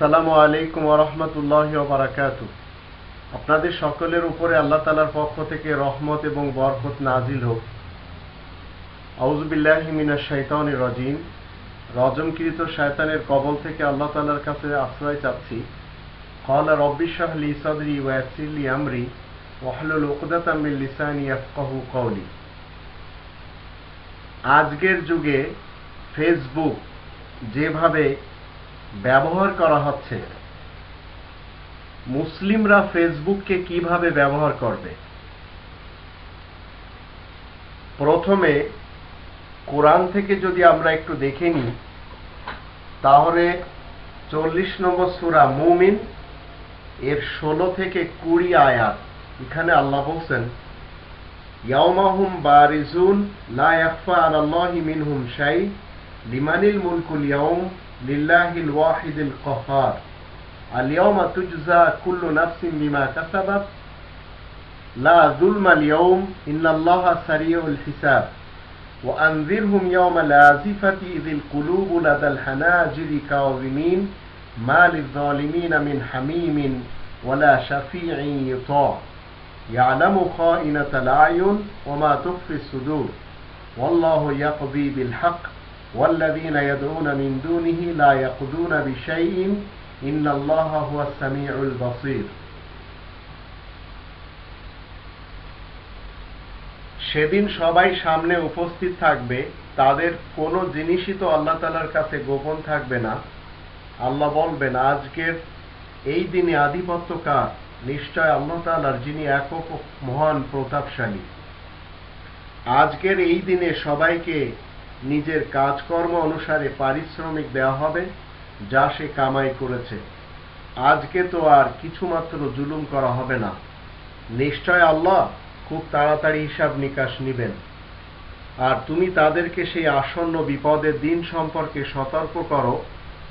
আসসালামু আলাইকুম ওরহমতুল্লাহ বারাকাত। আপনাদের সকলের উপরে আল্লাহ তালার পক্ষ থেকে রহমত এবং বরকত নাজিল হোক। আউজবিল্লাহ মিনা শৈতান রজিম। রজমকৃত শয়তানের কবল থেকে আল্লাহ তালার কাছে আশ্রয় চাচ্ছি। কলা রব্বিশাহলি সদরি ওয়াসিলি আমরি ওয়াহলুল উকদাতামিল লিসানি ইয়াফকাহু কওলি। আজকের যুগে ফেসবুক যেভাবে ব্যবহার করা হচ্ছে। মুসলিমরা ফেসবুককে কীভাবে ব্যবহার করবে? প্রথমে কোরআন থেকে যদি আমরা একটু দেখে নিই, তাহলে চল্লিশ নম্বর সুরা মুমিন, এর ষোলো থেকে কুড়ি আয়াত। এখানে আল্লাহ বলছেন ইয়াউমাহুম বারিজুন, লা ইয়াখফা আলাল্লাহি মিনহুম শাই লিমানিল মুলকুল ইয়াউম لله الواحد القهار. اليوم تجزى كل نفس بما كسبت. لا ظلم اليوم إن الله سريع الحساب. وأنذرهم يوم الآزفة إذ القلوب لدى الحناجر كاظمين. ما للظالمين من حميم ولا شفيع يطاع. يعلم خائنة الأعين وما تخفي الصدور. والله يقضي بالحق والذين يدعون من دونه لا يقضون بشيء إن الله هو السميع البصير সেদিন সবাই সামনে উপস্থিত থাকবে তাদের কোনো জিনিসই তো আল্লাহ তালার কাছে গোপন থাকবে না আল্লাহ বলবেন আজকের এই দিনে আধিপত্য কার নিশ্চয় আল্লাহ তালার যিনি একক মহান প্রতাপশালী আজকের এই দিনে সবাইকে নিজের কাজকর্ম অনুসারে পারিশ্রমিক দেওয়া হবে, যা সে কামাই করেছে। আজকে তো আর কিছুমাত্র জুলুম করা হবে না। নিশ্চয় আল্লাহ খুব তাড়াতাড়ি হিসাব নিকাশ নিবেন। আর তুমি তাদেরকে সেই আসন্ন বিপদের দিন সম্পর্কে সতর্ক করো,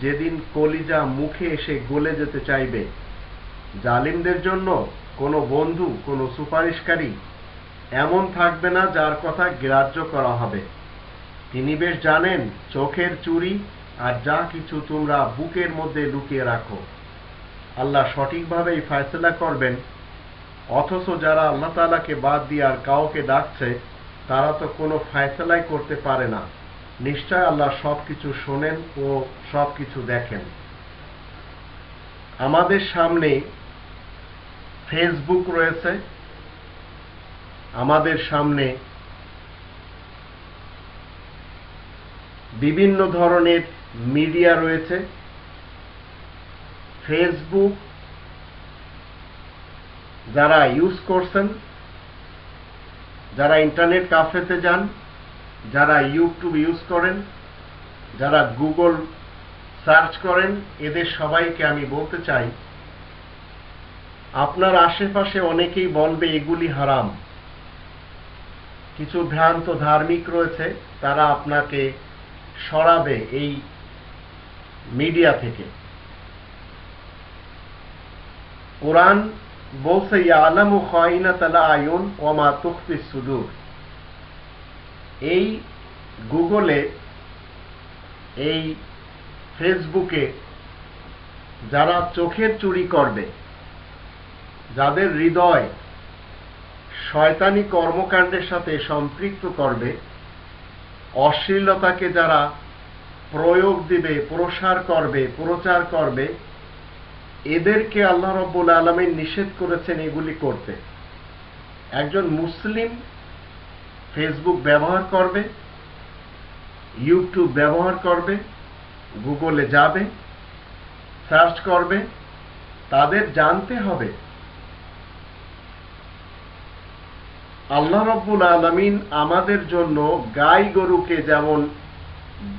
যেদিন কলিজা মুখে এসে গলে যেতে চাইবে। জালিমদের জন্য কোনো বন্ধু, কোনো সুপারিশকারী এমন থাকবে না যার কথা গ্রাহ্য করা হবে। তিনি বেশ জানেন, চোখের চুরি আর যা কিছু তোমরা বুকের মধ্যে লুকিয়ে রাখো। আল্লাহ সঠিকভাবেই ফয়সলা করবেন। অথচ যারা আল্লাহ তালাকে বাদ দিয়ে আর কাউকে ডাকছে, তারা তো কোনো ফয়সলাই করতে পারে না। নিশ্চয় আল্লাহ সব কিছু শোনেন ও সব কিছু দেখেন। আমাদের সামনে ফেসবুক রয়েছে। আমাদের সামনে বিভিন্ন ধরনের মিডিয়া রয়েছে। ফেসবুক যারা ইউজ করছেন, যারা ইন্টারনেট কাফেতে যান, যারা ইউটিউব ইউজ করেন, যারা গুগল সার্চ করেন, এদের সবাইকে আমি বলতে চাই, আপনার আশেপাশে অনেকেই বলবে এগুলি হারাম। কিছু ভ্রান্ত ধার্মিক রয়েছে, তারা আপনাকে সরাবে এই মিডিয়া থেকে। কোরআন বলছে, ইয়ালামু খাইনাতালা আয়ুন ওমা তুখফি সুদূর। এই গুগলে, এই ফেসবুকে যারা চোখের চুরি করবে, যাদের হৃদয় শয়তানি কর্মকাণ্ডের সাথে সম্পৃক্ত করবে অশ্লীলতাকে যারা প্রয়োগ দিবে, প্রসার করবে, প্রচার করবে, এদেরকে আল্লাহ রব্বুল আলমিন নিষেধ করেছেন এগুলি করতে। একজন মুসলিম ফেসবুক ব্যবহার করবে, ইউটিউব ব্যবহার করবে, গুগলে যাবে, সার্চ করবে, তাদের জানতে হবে আল্লাহ রব্বুল আলমিন আমাদের জন্য গাই গরুকে যেমন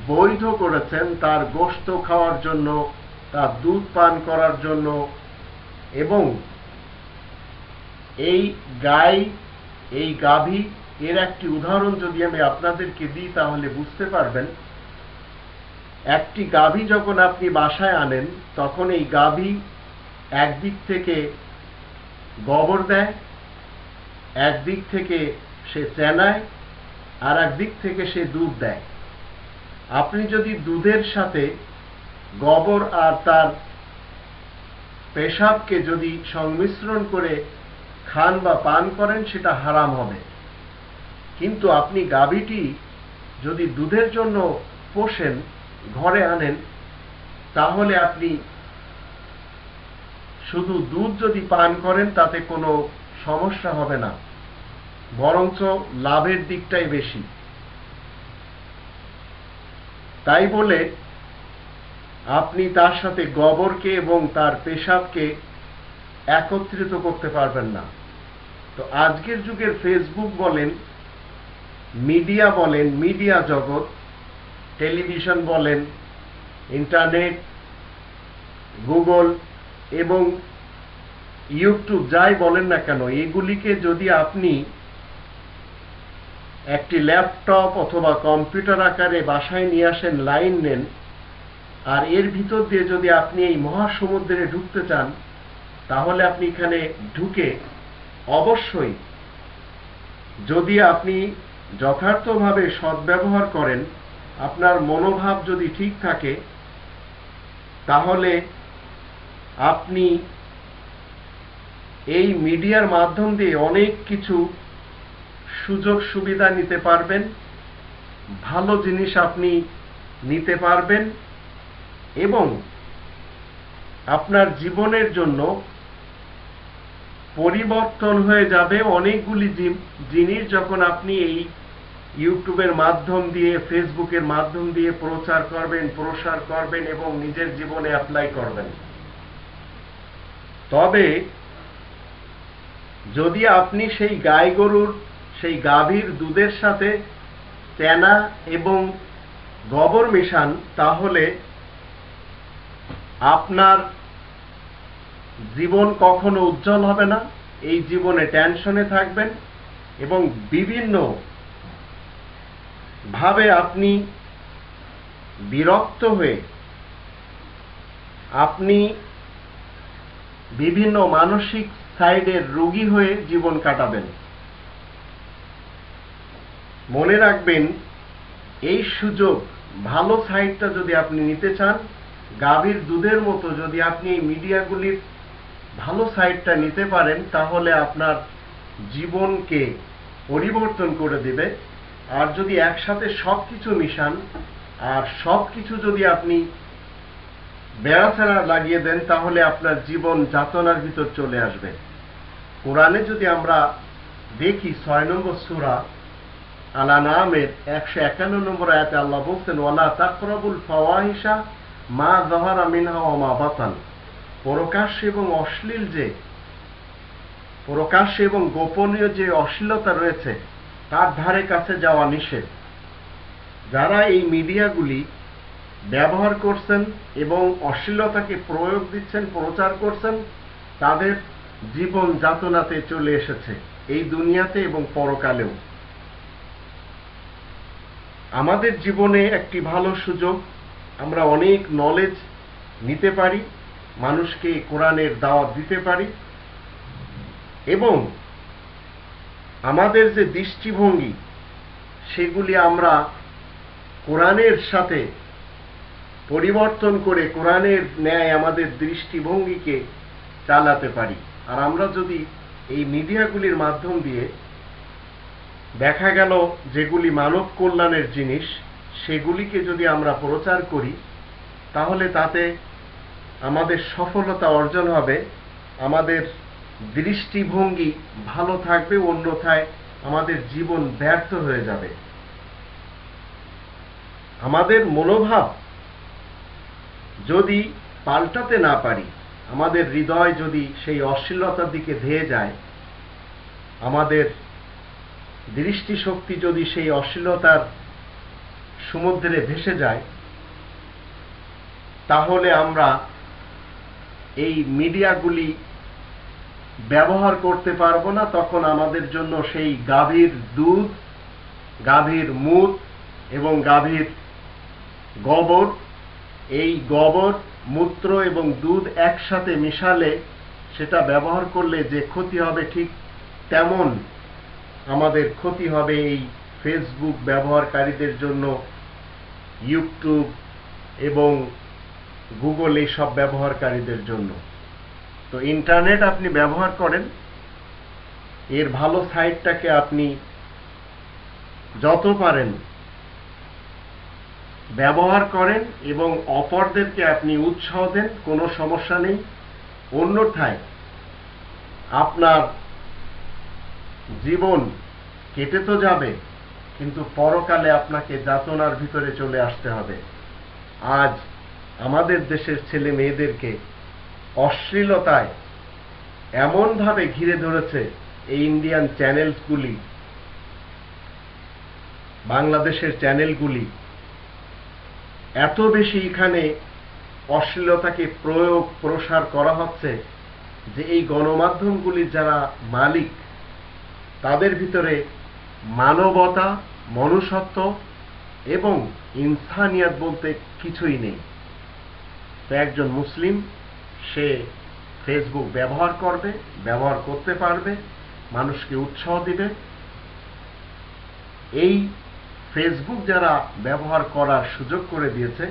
বৈধ করেছেন, তার গোস্ত খাওয়ার জন্য, তার দুধ পান করার জন্য, এবং এই গাই, এই গাভী, এর একটি উদাহরণ যদি আমি আপনাদেরকে দিই তাহলে বুঝতে পারবেন। একটি গাভী যখন আপনি বাসায় আনেন, তখন এই গাভী একদিক থেকে গোবর দেয় একদিক থেকে সে চেনায়, আর একদিক থেকে সে দুধ দেয়। আপনি যদি দুধের সাথে গোবর আর তার পেশাবকে যদি সংমিশ্রণ করে খান বা পান করেন, সেটা হারাম হবে। কিন্তু আপনি গাভীটি যদি দুধের জন্য পোষেন, ঘরে আনেন, তাহলে আপনি শুধু দুধ যদি পান করেন, তাতে কোনো সমস্যা হবে না। বরঞ্চ লাভের দিকটাই বেশি। তাই বলে আপনি তার সাথে গবরকে এবং তার পেশাবকে একত্রিত করতে পারবেন না। তো আজকের যুগের ফেসবুক বলেন, মিডিয়া বলেন, মিডিয়া জগৎ, টেলিভিশন বলেন, ইন্টারনেট, গুগল এবং ইউটিউব যাই বলেন না কেন, এগুলিকে যদি আপনি একটি ল্যাপটপ অথবা কম্পিউটার আকারে বাসায় নিয়ে আসেন, লাইন নেন, আর এর ভিতর দিয়ে যদি আপনি এই মহাসমুদ্রে ঢুকতে চান, তাহলে আপনি এখানে ঢুকে অবশ্যই যদি আপনি যথার্থভাবে সদ্ব্যবহার করেন, আপনার মনোভাব যদি ঠিক থাকে, তাহলে আপনি এই মিডিয়ার মাধ্যম দিয়ে অনেক কিছু সুযোগ সুবিধা নিতে পারবেন, ভালো জিনিস আপনি নিতে পারবেন এবং আপনার জীবনের জন্য পরিবর্তন হয়ে যাবে অনেকগুলি জিনিস যখন আপনি এই ইউটিউবের মাধ্যম দিয়ে, ফেসবুকের মাধ্যম দিয়ে প্রচার করবেন, প্রসার করবেন এবং নিজের জীবনে অ্যাপ্লাই করবেন। তবে যদি আপনি সেই গাই গরুর, সেই গাভীর দুধের সাথে তেনা এবং গোবর মেশান, তাহলে আপনার জীবন কখনো উজ্জ্বল হবে না। এই জীবনে টেনশনে থাকবেন এবং বিভিন্ন ভাবে আপনি বিরক্ত হয়ে আপনি বিভিন্ন মানসিক সাইডের রোগী হয়ে জীবন কাটাবেন। মনে রাখবেন, এই সুযোগ, ভালো সাইডটা যদি আপনি নিতে চান, গাভীর দুধের মতো যদি আপনি এই মিডিয়াগুলির ভালো সাইডটা নিতে পারেন, তাহলে আপনার জীবনকে পরিবর্তন করে দেবে। আর যদি একসাথে সব কিছু মিশান, আর সব কিছু যদি আপনি বেড়াছাড়া লাগিয়ে দেন, তাহলে আপনার জীবন যাতনার ভিতর চলে আসবে। কোরআনে যদি আমরা দেখি, ছয় নম্বর সুরা আলা নামের একশো একান্ন নম্বর আয়াতে আল্লাহ বলছেন, ওয়ালা তাকরাবুল ফাওয়াহিসা মা জহার মিনহা ও মা বাতান। প্রকাশ্য এবং অশ্লীল যে, প্রকাশ্য এবং গোপনীয় যে অশ্লীলতা রয়েছে, তার ধারে কাছে যাওয়া নিষেধ। যারা এই মিডিয়াগুলি ব্যবহার করছেন এবং অশ্লীলতাকে প্রয়োগ দিচ্ছেন, প্রচার করছেন, তাদের জীবন যাতনাতে চলে এসেছে, এই দুনিয়াতে এবং পরকালেও। আমাদের জীবনে একটি ভালো সুযোগ, আমরা অনেক নলেজ নিতে পারি, মানুষকে কোরআনের দাওয়াত দিতে পারি, এবং আমাদের যে দৃষ্টিভঙ্গি, সেগুলি আমরা কোরআনের সাথে পরিবর্তন করে কোরআনের ন্যায় আমাদের দৃষ্টিভঙ্গিকে চালাতে পারি। আর আমরা যদি এই মিডিয়াগুলির মাধ্যম দিয়ে দেখা গেল যেগুলি মানব কল্যাণের জিনিস, সেগুলিকে যদি আমরা প্রচার করি, তাহলে তাতে আমাদের সফলতা অর্জন হবে, আমাদের দৃষ্টিভঙ্গি ভালো থাকবে, অন্যথায় আমাদের জীবন ব্যর্থ হয়ে যাবে। আমাদের মনোভাব যদি পাল্টাতে না পারি, আমাদের হৃদয় যদি সেই অশ্লীলতার দিকে ধেয়ে যায়, আমাদের দৃষ্টিশক্তি যদি সেই অশ্লীলতার সমুদ্রে ভেসে যায়, তাহলে আমরা এই মিডিয়াগুলি ব্যবহার করতে পারব না। তখন আমাদের জন্য সেই গাভীর দুধ, গাভীর মুদ এবং গাভীর গোবর এই গোবর, মূত্র এবং দুধ একসাথে মিশালে সেটা ব্যবহার করলে যে ক্ষতি হবে ঠিক তেমন আমাদের ক্ষতি হবে এই ফেসবুক ব্যবহারকারীদের জন্য ইউটিউব এবং গুগল এই সব ব্যবহারকারীদের জন্য। তো ইন্টারনেট আপনি ব্যবহার করেন, এর ভালো সাইডটাকে আপনি যত পারেন ব্যবহার করেন এবং অপরদেরকে আপনি উৎসাহ দেন, কোনো সমস্যা নেই। অন্যথায় আপনার জীবন কেটে তো যাবে, কিন্তু পরকালে আপনাকে যাতনার ভিতরে চলে আসতে হবে। আজ আমাদের দেশের ছেলে মেয়েদেরকে অশ্লীলতায় এমনভাবে ঘিরে ধরেছে এই ইন্ডিয়ান চ্যানেলসগুলি বাংলাদেশের চ্যানেলগুলি এত বেশি এখানে অশ্লীলতাকে প্রয়োগ, প্রসার করা হচ্ছে যে এই গণমাধ্যমগুলির যারা মালিক, তাদের ভিতরে মানবতা, মনুষ্যত্ব এবং ইনসানিয়াত বলতে কিছুই নেই। তো একজন মুসলিম, সে ফেসবুক ব্যবহার করবে, ব্যবহার করতে পারবে, মানুষকে উৎসাহ দিবে। এই ফেসবুক যারা ব্যবহার করার সুযোগ করে দিয়েছে,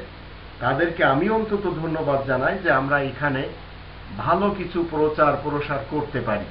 তাদেরকে আমি অন্তত ধন্যবাদ জানাই যে আমরা এখানে ভালো কিছু প্রচার প্রসার করতে পারি।